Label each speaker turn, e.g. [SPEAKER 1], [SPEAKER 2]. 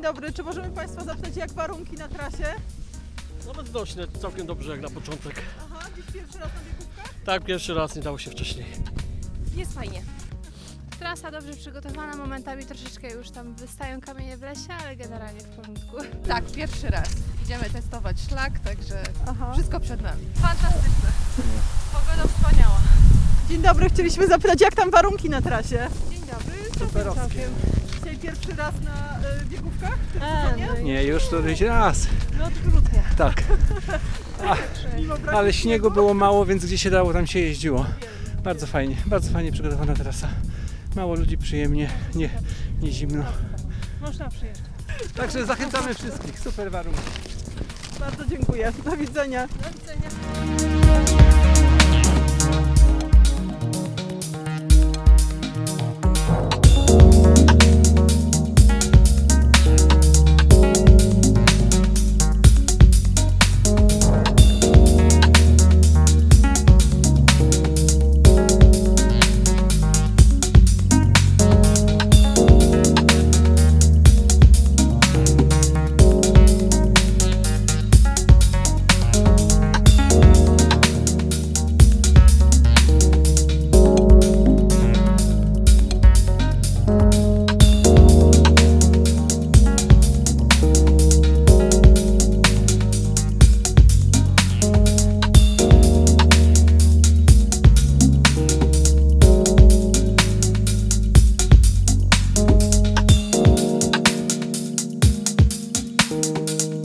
[SPEAKER 1] dobry, czy możemy Państwa zapytać, jak warunki na trasie?
[SPEAKER 2] Nawet dość, całkiem dobrze jak na początek.
[SPEAKER 1] Aha, dziś pierwszy raz na biegówkach?
[SPEAKER 2] Tak, pierwszy raz nie dało się wcześniej.
[SPEAKER 3] Jest fajnie. Trasa dobrze przygotowana, momentami troszeczkę już tam wystają kamienie w lesie, ale generalnie w porządku.
[SPEAKER 4] Tak, pierwszy raz. Idziemy testować szlak, także
[SPEAKER 1] Aha.
[SPEAKER 4] wszystko przed nami.
[SPEAKER 3] Fantastyczne. Pogoda wspaniała.
[SPEAKER 1] Dzień dobry, chcieliśmy zapytać, jak tam warunki na trasie?
[SPEAKER 3] Dzień dobry.
[SPEAKER 1] Superowskie. Dzisiaj pierwszy raz na y, biegówkach? w tym sezonie?
[SPEAKER 5] Nie, już któryś raz.
[SPEAKER 1] No odwrotnie.
[SPEAKER 5] Tak.
[SPEAKER 1] Mimo braku
[SPEAKER 5] Ale śniegu było mało, więc gdzie się dało, tam się jeździło. Bardzo fajnie, bardzo fajnie przygotowana trasa. Mało ludzi, przyjemnie, nie, nie zimno.
[SPEAKER 1] Można przyjeżdżać.
[SPEAKER 5] Także zachęcamy wszystkich. Super warunki.
[SPEAKER 1] Bardzo dziękuję. Do widzenia.
[SPEAKER 3] Do widzenia. Música